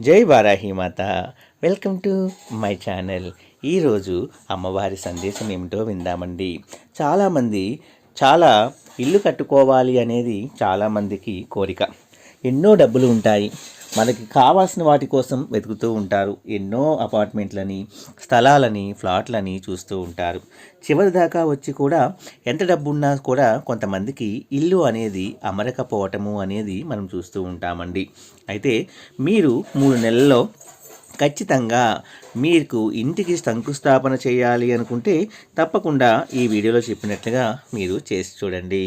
జై వారాహి మాత. Welcome to my channel. ఈరోజు అమ్మవారి సందేశం ఏమిటో విందామండి. చాలామంది చాలా ఇల్లు కట్టుకోవాలి అనేది చాలామందికి కోరిక. ఎన్నో డబ్బులు ఉంటాయి. మనకి కావాల్సిన వాటి కోసం వెతుకుతూ ఉంటారు. ఎన్నో అపార్ట్మెంట్లని స్థలాలని ఫ్లాట్లని చూస్తూ ఉంటారు. చివరి దాకా వచ్చి కూడా ఎంత డబ్బు ఉన్నా కూడా కొంతమందికి ఇల్లు అనేది అమరకపోవటము అనేది మనం చూస్తూ ఉంటామండి. అయితే మీరు మూడు నెలల్లో ఖచ్చితంగా మీకు ఇంటికి శంకుస్థాపన చేయాలి అనుకుంటే తప్పకుండా ఈ వీడియోలో చెప్పినట్లుగా మీరు చేసి చూడండి.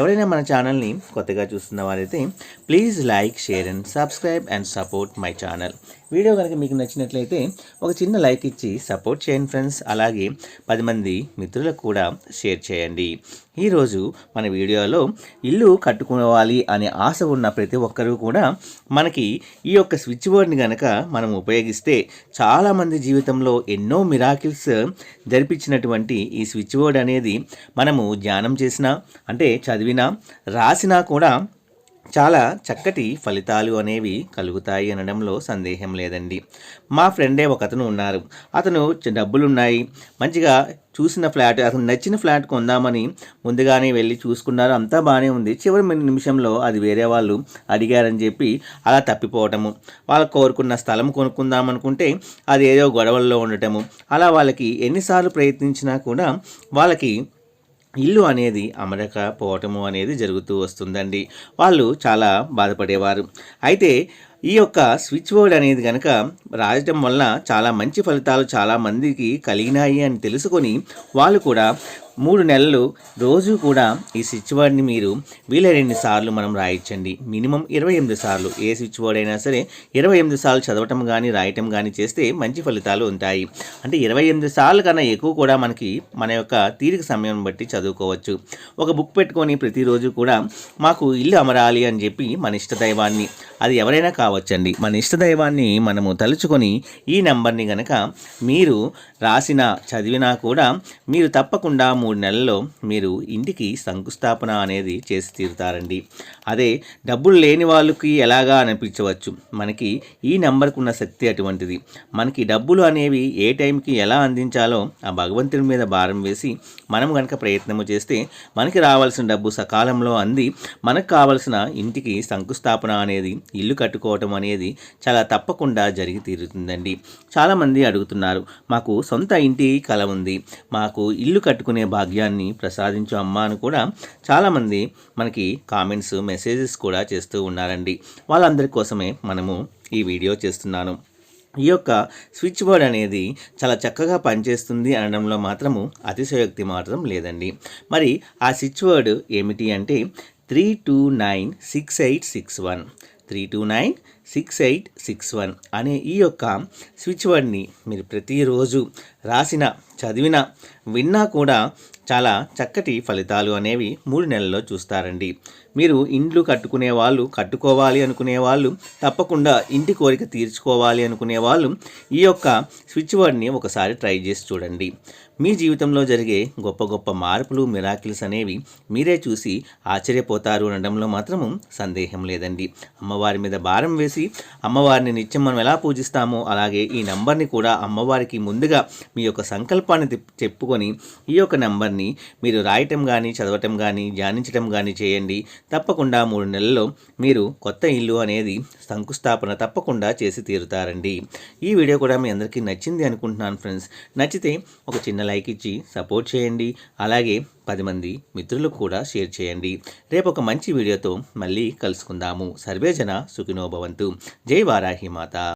ఎవరైనా మన ఛానల్ని కొత్తగా చూస్తున్న వారైతే please like share and subscribe and support my channel. Video కనుక మీకు నచ్చినట్లయితే ఒక చిన్న లైక్ ఇచ్చి సపోర్ట్ చేయండి ఫ్రెండ్స్. అలాగే పది మంది మిత్రులకు కూడా షేర్ చేయండి. ఈరోజు మన వీడియోలో ఇల్లు కట్టుకోవాలి అనే ఆశ ఉన్న ప్రతి ఒక్కరూ కూడా మనకి ఈ యొక్క స్విచ్ బోర్డ్ని కనుక మనం ఉపయోగిస్తే చాలామంది జీవితంలో ఎన్నో మిరాకిల్స్ జరిపించినటువంటి ఈ స్విచ్ బోర్డ్ అనేది మనము ధ్యానం చేసినా అంటే చదివినా రాసినా కూడా చాలా చక్కటి ఫలితాలు అనేవి కలుగుతాయి అనడంలో సందేహం లేదండి. మా ఫ్రెండే ఒక అతను ఉన్నారు. అతను డబ్బులున్నాయి. మంచిగా చూసిన ఫ్లాట్ అతను నచ్చిన ఫ్లాట్ కొందామని ముందుగానే వెళ్ళి చూసుకున్నారు. అంతా బాగానే ఉంది. చివరి నిమిషంలో అది వేరే వాళ్ళు అడిగారని చెప్పి అలా తప్పిపోవటము వాళ్ళు కోరుకున్న స్థలం కొనుక్కుందాం అనుకుంటే అది ఏదో గొడవల్లో ఉండటము అలా వాళ్ళకి ఎన్నిసార్లు ప్రయత్నించినా కూడా వాళ్ళకి ఇల్లు అనేది అమరకపోవటము అనేది జరుగుతూ వస్తుందండి. వాళ్ళు చాలా బాధపడేవారు. అయితే ఈ యొక్క స్విచ్ బోర్డ్ అనేది కనుక రాయటం వల్ల చాలా మంచి ఫలితాలు చాలా మందికి కలిగినాయి అని తెలుసుకొని వాళ్ళు కూడా మూడు నెలలు రోజు కూడా ఈ స్విచ్ బోర్డ్ని మీరు వీలైనన్ని సార్లు మనం రాయించండి. మినిమం ఇరవై ఎనిమిది సార్లు ఏ స్విచ్ బోర్డ్ అయినా సరే ఇరవై ఎనిమిది సార్లు చదవటం కానీ రాయటం కానీ చేస్తే మంచి ఫలితాలు ఉంటాయి. అంటే ఇరవై ఎనిమిది సార్లు కన్నా ఎక్కువ కూడా మనకి మన యొక్క తీరిక సమయం బట్టి చదువుకోవచ్చు. ఒక బుక్ పెట్టుకొని ప్రతిరోజు కూడా మాకు ఇల్లు అమరాలి అని చెప్పి మన ఇష్ట దైవాన్ని అది ఎవరైనా కావచ్చండి. మన ఇష్ట దైవాన్ని మనము తలుచుకొని ఈ నెంబర్ని గనక మీరు రాసిన చదివినా కూడా మీరు తప్పకుండా మూడు నెలల్లో మీరు ఇంటికి శంకుస్థాపన అనేది చేసి తీరుతారండి. అదే డబ్బులు లేని వాళ్ళకి ఎలాగా అనిపించవచ్చు మనకి ఈ నెంబర్కు ఉన్న శక్తి అటువంటిది. మనకి డబ్బులు అనేవి ఏ టైంకి ఎలా అందించాలో ఆ భగవంతుడి మీద భారం వేసి మనం కనుక ప్రయత్నము చేస్తే మనకి రావాల్సిన డబ్బు సకాలంలో అంది మనకు కావాల్సిన ఇంటికి శంకుస్థాపన అనేది ఇల్లు కట్టుకోవటం అనేది చాలా తప్పకుండా జరిగి తీరుతుందండి. చాలామంది అడుగుతున్నారు మాకు సొంత ఇంటి కల ఉంది. మాకు ఇల్లు కట్టుకునే భాగ్యాన్ని ప్రసాదించు అమ్మ అని కూడా చాలామంది మనకి కామెంట్స్ మెసేజెస్ కూడా చేస్తూ ఉన్నారండి. వాళ్ళందరి కోసమే మనము ఈ వీడియో చేస్తున్నాను. ఈ యొక్క స్విచ్ బోర్డ్ అనేది చాలా చక్కగా పనిచేస్తుంది అనడంలో మాత్రము అతిశయోక్తి మాత్రం లేదండి. మరి ఆ స్విచ్ బోర్డ్ ఏమిటి అంటే three two nine six eight six one three two nine six eight six one అనే ఈ యొక్క స్విచ్ బోర్డ్ని మీరు ప్రతిరోజు రాసిన చదివిన విన్నా కూడా చాలా చక్కటి ఫలితాలు అనేవి మూడు నెలల్లో చూస్తారండి. మీరు ఇండ్లు కట్టుకునే వాళ్ళు కట్టుకోవాలి అనుకునే వాళ్ళు తప్పకుండా ఇంటి కోరిక తీర్చుకోవాలి అనుకునే వాళ్ళు ఈ యొక్క స్విచ్ బోర్డ్ని ఒకసారి ట్రై చేసి చూడండి. మీ జీవితంలో జరిగే గొప్ప గొప్ప మార్పులు మిరాకిల్స్ అనేవి మీరే చూసి ఆశ్చర్యపోతారు అనడంలో మాత్రము సందేహం లేదండి. అమ్మవారి మీద భారం వేసి అమ్మవారిని నిత్యం మనం ఎలా పూజిస్తామో అలాగే ఈ నంబర్ని కూడా అమ్మవారికి ముందుగా మీ యొక్క సంకల్పాన్ని చెప్పుకొని ఈ యొక్క నంబర్ని మీరు రాయటం కానీ చదవటం కానీ ధ్యానించటం కానీ చేయండి. తప్పకుండా మూడు నెలల్లో మీరు కొత్త ఇల్లు అనేది శంకుస్థాపన తప్పకుండా చేసి తీరుతారండి. ఈ వీడియో కూడా మీ అందరికీ నచ్చింది అనుకుంటున్నాను ఫ్రెండ్స్. నచ్చితే ఒక చిన్న లైక్ ఇచ్చి సపోర్ట్ చేయండి. అలాగే పది మంది మిత్రులకు కూడా షేర్ చేయండి. రేపు ఒక మంచి వీడియోతో మళ్ళీ కలుసుకుందాము. సర్వేజన సుఖినో భవంతు. జై వారాహి మాత.